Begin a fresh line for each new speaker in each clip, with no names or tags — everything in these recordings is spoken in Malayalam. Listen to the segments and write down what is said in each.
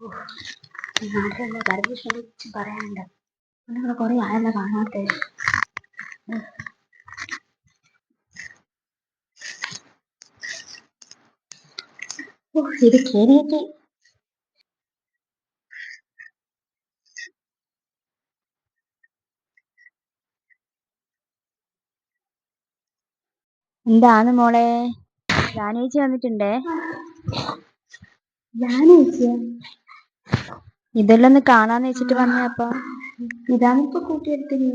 നാട്ടിലുള്ള പരമേശ്വരനെ കുറിച്ച് പറയാനുണ്ട് നിങ്ങൾ കുറെ ആയല്ല കാണാത്തെ. ഇത് കേറിയിട്ട്
എന്താണ് മോളെ? ജാനേച്ചി വന്നിട്ടുണ്ടേ?
ഞാനേച്ചിയ
ഇതെല്ലാം ഒന്ന് കാണാന്ന് വെച്ചിട്ട് വന്നപ്പോ
ഇതാണ് ഇപ്പൊ കൂട്ടിയെടുത്തിന്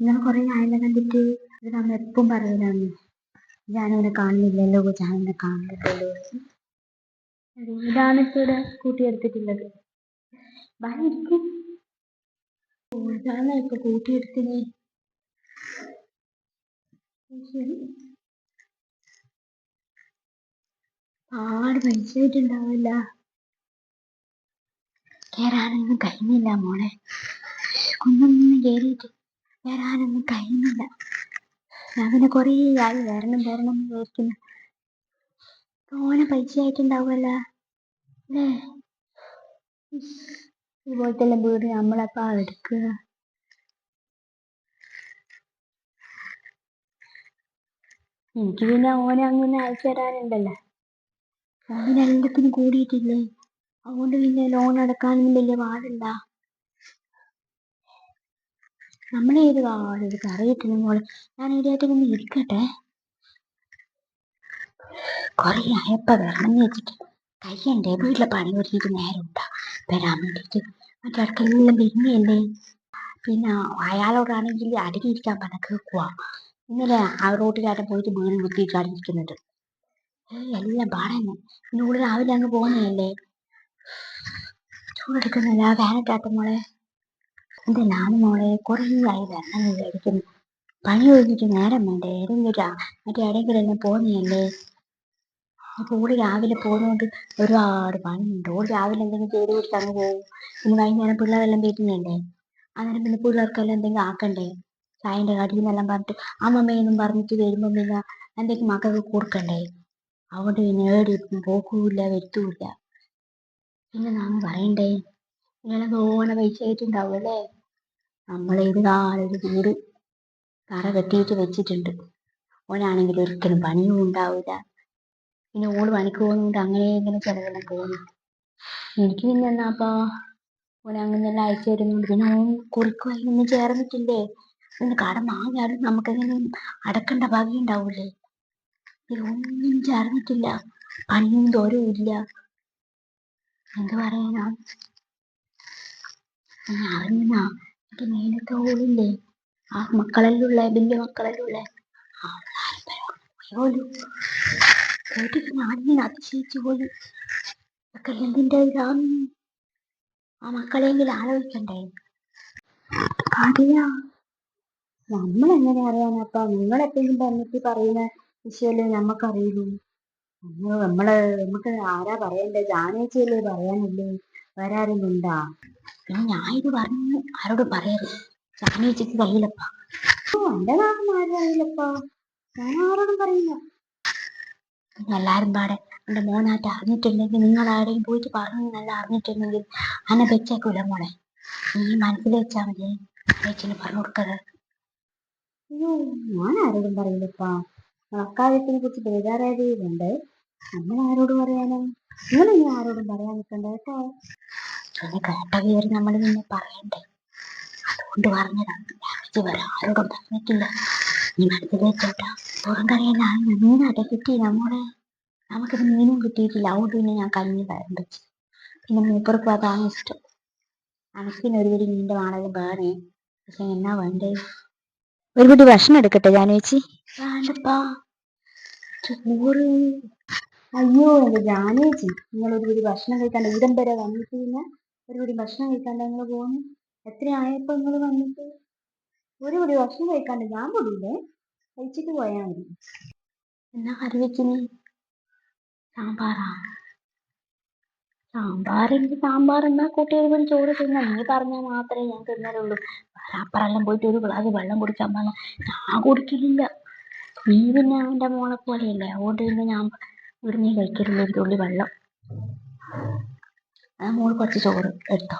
നിങ്ങൾ കുറെ ആയല്ല കണ്ടിട്ട് ഇത് അമ്മ എപ്പം പറയലാണ്. ഞാനിവിടെ കാണുന്നില്ലല്ലോ ഞാനിവിടെ കാണുന്നില്ലല്ലോ. ഇതാണ് ഇപ്പൊ ഇവിടെ കൂട്ടിയെടുത്തിട്ടുള്ളത്. ഓ, ഇതാണ് ഇപ്പൊ കൂട്ടിയെടുത്തിന് ശരി ആട് മനസ്സിലായിട്ടുണ്ടാവില്ല കേറാനൊന്നും കഴിയുന്നില്ല മോളെ. കുന്നൊന്നും കേറിയിട്ട് കയറാനൊന്നും കഴിയുന്നില്ല ഞാൻ പിന്നെ കുറേ ആയി വരണം വരണം എന്ന് വിചാരിക്കുന്നു. തോനെ പൈസ ആയിട്ടുണ്ടാവുമല്ലോ അല്ലേ? ഇതുപോലത്തെ വീട് നമ്മളപ്പോ എടുക്കുക. എനിക്ക് പിന്നെ ഓനെ അങ്ങനെ അയച്ചു തരാനുണ്ടല്ലോ. എല്ലാത്തിനും കൂടിയിട്ടില്ലേ? അതുകൊണ്ട് പിന്നെ ലോൺ അടക്കാനൊന്നും വലിയ പാടില്ല. നമ്മളെ കാട് ഇത് കറിയിട്ടില്ല മോൾ? ഞാൻ ഇവിടെയായിട്ട് ഒന്ന് ഇരിക്കട്ടെ. കൊറേ അയപ്പ വരണം എന്ന് വെച്ചിട്ട് കയ്യണ്ടേ? വീട്ടിലെ പണി ഒരുക്കിയിട്ട് നേരം ഉണ്ടാ. വരാൻ വേണ്ടിയിട്ട്. മറ്റേ അടുക്കളെല്ലാം വരുന്നയല്ലേ പിന്നെ അയാളോടാണെങ്കിൽ അടങ്ങിയിരിക്കാൻ പറഞ്ഞ കേൾക്കുക ഇന്നലെ ആ റോട്ടിലായിട്ട് പോയിട്ട് വീണ് കുത്തിയിട്ട് ഇരിക്കുന്നത് എല്ലാം പാടന്നെ. ഇവിടെ രാവിലെ അങ്ങ് പോകുന്നതല്ലേ? ചൂടെടുക്കുന്നില്ല വേനറ്റാട്ടം മോളെ. എന്റെ നാല് മോളെ? കുറേ ആയി എന്ന് വിചാരിക്കുന്നു പണി ഒഴിഞ്ഞിട്ട് നേരം വേണ്ടേ? ഏതെങ്കിലും മറ്റേ എവിടെയെങ്കിലും പോകുന്നതല്ലേ? അപ്പൊ ഓടി രാവിലെ പോകുന്നോണ്ട് ഒരുപാട് പണിയുണ്ട്. ഓടി രാവിലെ എന്തെങ്കിലും ചെയ്ത് കൊടുത്ത് അങ്ങ് പോകും. പിന്നെ വൈകുന്നേരം പിള്ളേരെല്ലാം വീട്ടിലുണ്ടേ അന്നേരം പിന്നെ പിള്ളേർക്കെല്ലാം എന്തെങ്കിലും ആക്കണ്ടേ? ചായന്റെ കടിയെന്നെല്ലാം പറഞ്ഞിട്ട് അമ്മമ്മയെന്നും പറഞ്ഞിട്ട് വരുമ്പം പിന്നെ എന്തെങ്കിലും മക്കൾക്ക് കൊടുക്കണ്ടേ? അതുകൊണ്ട് നേടിയിട്ടും പോക്കൂല വരുത്തൂല പിന്നെ നാം പറയണ്ടേ ഇങ്ങനെ തോനെ പൈസ ആയിട്ടുണ്ടാവും അല്ലേ നമ്മളെ ഇത് കാലൊരു വീട് തറ കെട്ടിയിട്ട് വെച്ചിട്ടുണ്ട്. ഓനാണെങ്കിൽ ഒരിക്കലും പണിയും ഉണ്ടാവില്ല പിന്നെ ഓൾ പണിക്ക് പോകുന്നതുകൊണ്ട് അങ്ങനെ ഇങ്ങനെ ചിലവെല്ലാം പോകുന്നു. എനിക്ക് പിന്നെ എന്നാപ്പാ ഓനെ അങ്ങനെല്ലാം അയച്ചു തരുന്നുണ്ട് പിന്നെ ഓൻ കുറിക്കുമായി അതിനൊന്നും ചേർന്നിട്ടില്ലേ? പിന്നെ കടം വാങ്ങിയാലും നമുക്കെങ്ങനെ അടക്കേണ്ട ഭാഗ്യം ഉണ്ടാവൂലേ ഇതൊന്നും ചേർന്നിട്ടില്ല പണിയും തോരവും ഇല്ല. എന്ത് പറയാനാ? അറിഞ്ഞാ എനിക്ക് മേലത്തെ ഓളില്ലേ ആ മക്കളെല്ലാം ഉള്ള? വലിയ മക്കളെല്ലാം ഞാനിങ്ങനെ അതിശയിച്ചു ആലോചിക്കണ്ടേ? നമ്മൾ നമ്മളെങ്ങനെ അറിയാനപ്പ നിങ്ങളെപ്പോഴും പറഞ്ഞിട്ട് പറയുന്ന വിഷയമല്ലേ നമ്മക്കറിയുള്ളൂ നമ്മൾ നമ്മൾ നമുക്ക് ആരാ പറയണ്ടേ ജാനേച്ചിയല്ലേ പറയാനല്ലേ പിന്നെ ഞാൻ ഇത് പറഞ്ഞു ആരോട് പറയരുത്. ജാനേച്ചിക്ക് കഴിയില്ലപ്പ എന്റെ നാടൊന്നും ആരും അറിയില്ലപ്പാ ഞാൻ ആരോടും പറയില്ല. എല്ലാരും പാടെ എന്റെ മോനായിട്ട് അറിഞ്ഞിട്ടുണ്ടെങ്കിൽ നിങ്ങൾ ആരെയും പോയിട്ട് പറഞ്ഞു നല്ല അറിഞ്ഞിട്ടുണ്ടെങ്കിൽ അന്നെ വെച്ചേക്കൂല മോളെ. നീ മനസ്സിൽ വെച്ചാ മതി. ചേച്ചിന് പറഞ്ഞു കൊടുക്കരുത്. ഞാൻ ആരോടും പറയില്ലപ്പാ. അക്കാര്യത്തിനെ കുറിച്ച് ബേജാറായതുകൊണ്ട് നമ്മൾ ആരോട് പറയാനോ? നിങ്ങൾ ഇനി ആരോടും പറയാൻ നിൽക്കണ്ട കേട്ടോ. പിന്നെ കേട്ട കയറി നമ്മൾ നിന്നെ പറയണ്ടേ? അതുകൊണ്ട് പറഞ്ഞതാണ് ആരോടും പറഞ്ഞിട്ടില്ല. നീ മനസ്സിൽ വെച്ചോട്ടാ പുറം കറിയെല്ലാം മീനാട്ടെ കിട്ടി നമ്മളെ നമുക്കിത് മീനും കിട്ടിയിട്ടില്ല. അതുകൊണ്ട് പിന്നെ ഞാൻ കഞ്ഞി വരണ്ട്. പിന്നെ മൂപ്പർക്ക് അതാണ് ഇഷ്ടം. അനക്കിന് ഒരു പിടി മീന്റെ വാണലും വേണേ. പക്ഷെ എന്നാ വേണ്ടേ?
ഒരു പിടി ഭക്ഷണം എടുക്കട്ടെ
ഞാൻ ചോറ് അയ്യോ എന്റെ ജാനേച്ചി നിങ്ങൾ ഒരു പിടി ഭക്ഷണം കഴിക്കാണ്ട് ഇവിടം വരെ വന്നിട്ട് പിന്നെ ഒരു പിടി ഭക്ഷണം കഴിക്കാണ്ട് നിങ്ങൾ പോകുന്നു എത്രയായപ്പോ നിങ്ങൾ വന്നിട്ട്? ഒരു പിടി ഭക്ഷണം കഴിക്കാണ്ട് ഞാൻ പൊടിയില്ലേ കഴിച്ചിട്ട് പോയാൽ മതി. എന്നാ കറി വെച്ചിനി സാമ്പാറാ. സാമ്പാർ എനിക്ക് സാമ്പാർ എന്നാ കൂട്ടി ഒരു പിടി ചോറ് തിന്നാ. നീ പറഞ്ഞാൽ മാത്രമേ ഞാൻ തിന്നലുള്ളൂ. അപ്പറെല്ലാം പോയിട്ട് ഒരു ഗ്ലാസ് വെള്ളം കുടിക്കാൻ പറഞ്ഞ ഞാൻ കുടിക്കലില്ല. നീ പിന്നെ അവന്റെ മോളെ പോലെയല്ലേ? അതുകൊണ്ട് പിന്നെ ഞാൻ ഒരു നീ കഴിക്കരുത്. ഒരു തുള്ളി വെള്ളം. ആ മോൾ കുറച്ച് ചോറ് എടുത്തോ.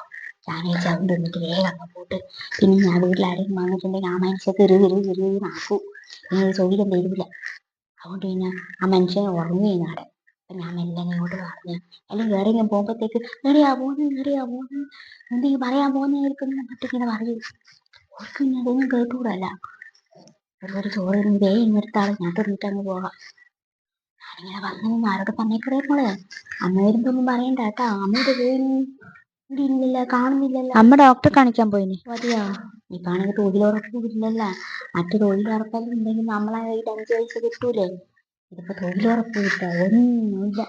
ഞാൻ അതുകൊണ്ട് തിന്നിട്ട് വേഗം അങ്ങ് പോട്ട്. പിന്നെ ഞാൻ വീട്ടിൽ ആരെങ്കിലും വന്നിട്ടുണ്ടെങ്കിൽ ആ മനുഷ്യ തെരുവ് തെരുവ് തെരുവ് നാക്കൂ ചോദിക്കാൻ തരില്ല അതുകൊണ്ട് പിന്നെ ആ മനുഷ്യൻ ഉറങ്ങി നാടെ അപ്പൊ ഞാൻ മെല്ലെ ഇങ്ങോട്ട് പറഞ്ഞു അല്ലെങ്കിൽ വേറെ ഇങ്ങനെ പോകുമ്പോഴത്തേക്ക് നേരെയാ പോന്ന് നേരെയാ പോന്ന് എന്തെങ്കിലും പറയാൻ പോകുന്നതായിരിക്കും പറ്റിങ്ങനെ പറയും. ഓർക്ക് ഇനി അതൊന്നും കേട്ടുകൂടല്ല ഒരു ചോറ് ഇരുന്ന് വേഗം ഇങ്ങെടുത്താളെ ഞാൻ തിന്നിട്ട് അങ്ങ് പോകാം. ഞാനിങ്ങനെ പറഞ്ഞു ആരോട് പറഞ്ഞേക്കറേ മോളെ അമ്മ വരുമ്പോ ഒന്നും പറയണ്ട കേട്ടാ. അമ്മയുടെ പേര് ഇവിടെ ഇല്ലല്ലോ കാണുന്നില്ലല്ലോ.
അമ്മ ഡോക്ടറെ കാണിക്കാൻ പോയിന്.
മതിയോ? ഇപ്പാണെങ്കിൽ തൊഴിലുറപ്പ് കിട്ടില്ലല്ലോ മറ്റു തൊഴിലുറപ്പെല്ലാം ഉണ്ടെങ്കിൽ നമ്മളെ അഞ്ച് പൈസ കിട്ടൂലേ? ഇതിപ്പോ തൊഴിലുറപ്പ് കിട്ട ഒന്നുമില്ല.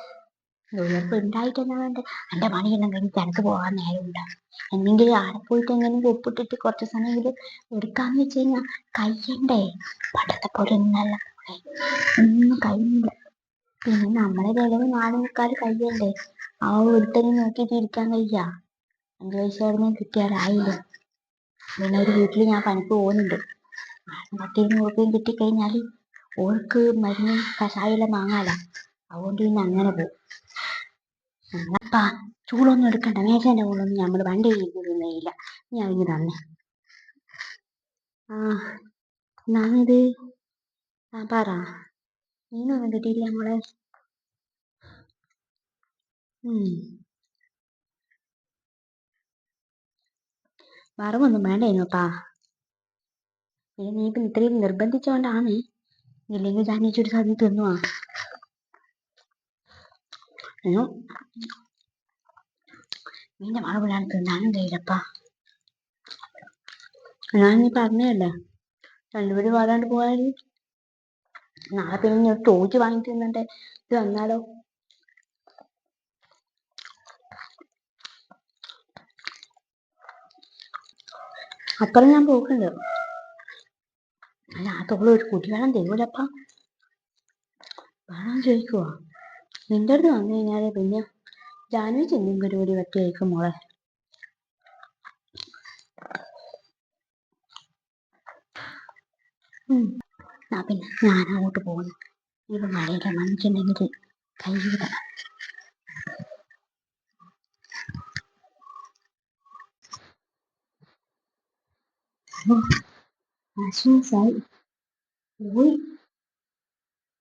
തൊഴിലുറപ്പ് ഉണ്ടായിട്ട് തന്നെ വേണ്ടേ? എന്റെ പണിയെല്ലാം കഴിഞ്ഞ് തനക്ക് പോകാൻ നേരം ഉണ്ടാകും എന്തെങ്കിലും ആടെ പോയിട്ട് എങ്ങനെയും ഒപ്പിട്ടിട്ട് കുറച്ച് സമയമെങ്കിലും എടുക്കാന്ന് വെച്ച് കഴിഞ്ഞാൽ കയ്യണ്ടേ പണ്ടത്തെ പോലെ ഒന്നല്ല. ഒന്നും കഴിയുന്നില്ല പിന്നെ നമ്മളെ ചെലവ് നാല് മുക്കാൽ കഴിയണ്ടേ? ആ ഒരുത്തനെ നോക്കിയിട്ട് ഇരിക്കാൻ കഴിയാ അഞ്ച് വയസ്സായിരുന്നു കിട്ടിയാലായില്ലേ? പിന്നെ ഒരു വീട്ടിൽ ഞാൻ പണിക്ക് പോകുന്നുണ്ട്. പത്തിരുന്ന് ഉറുപ്പിയും കിട്ടിക്കഴിഞ്ഞാൽ ഓർക്ക് മരുന്ന് കഷായെല്ലാം വാങ്ങാല? അതുകൊണ്ട് പിന്നെ അങ്ങനെ പോകും അപ്പാ ചൂടൊന്നും എടുക്കണ്ട. മേശേന്റെ മുകളിലൊന്നും നമ്മൾ വണ്ടി ഇരുന്നില്ല ഞാൻ ഇങ്ങ് തന്നെ. ആ ഞാനിത് ആ പറ. മീനൊന്നും കിട്ടിയില്ല നമ്മളെ. വറവൊന്നും പിന്നെ നീ ഇപ്പം ഇത്രയും നിർബന്ധിച്ചോണ്ടാണ് ഇല്ലെങ്കിൽ ഞാൻ ഈ ചുരു സാധനം തിന്നുവാ മീന്റെ മറവിലാണ് തിന്നാനും കഴിയില്ലപ്പാ. ഞാൻ നീ പറഞ്ഞല്ലേ രണ്ടുപേരും വാടാണ്ട് പോയാൽ നാളെ പിന്നെ ഞാൻ തോറ്റ് വാങ്ങി തിന്നണ്ടേ? ഇത് വന്നാലോ? അപ്പുറം ഞാൻ പോക്കുണ്ട്. തോൾ ഒരു കുടിവെള്ളം തരൂലപ്പ വേണം ചോദിക്കുവോ? നിന്റെ അടുത്ത് വന്നു കഴിഞ്ഞാൽ പിന്നെ ജാനുവരി ചെന്തെങ്കിലും ഒരു പറ്റിയായിരിക്കും മോളെ. ഉം. പിന്നെ ഞാൻ അങ്ങോട്ട് പോകുന്നു ഇത് മഴയില്ല മണിച്ചിട്ടുണ്ടെങ്കിൽ കഴിയില്ല ആശ്വാസായി പോയി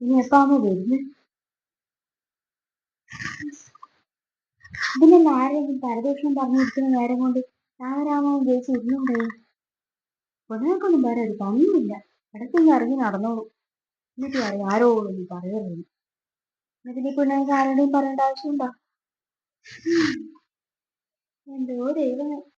ഇനി എപ്പാകുമ്പോ വരുന്നത് ഇതിനെല്ലാം ആരെങ്കിലും പരദൂഷണം പറഞ്ഞിരിക്കുന്ന നേരം കൊണ്ട് ഞായറാമോ ജയിച്ച് ഇരുന്നുണ്ടേ പെണ്ണുങ്ങൾക്കൊന്നും വേറെ ഒരു പണിയുമില്ല ഇടയ്ക്കൊന്നും ഇറങ്ങി നടന്നോളൂ എന്നിട്ട് പറയും ആരോടൊന്നും പറയരുത് എന്നിട്ട് ഈ പെണ്ണുങ്ങൾക്ക് ആരോടെയും പറയേണ്ട ആവശ്യമുണ്ടോ എന്തോ ദൈവമേ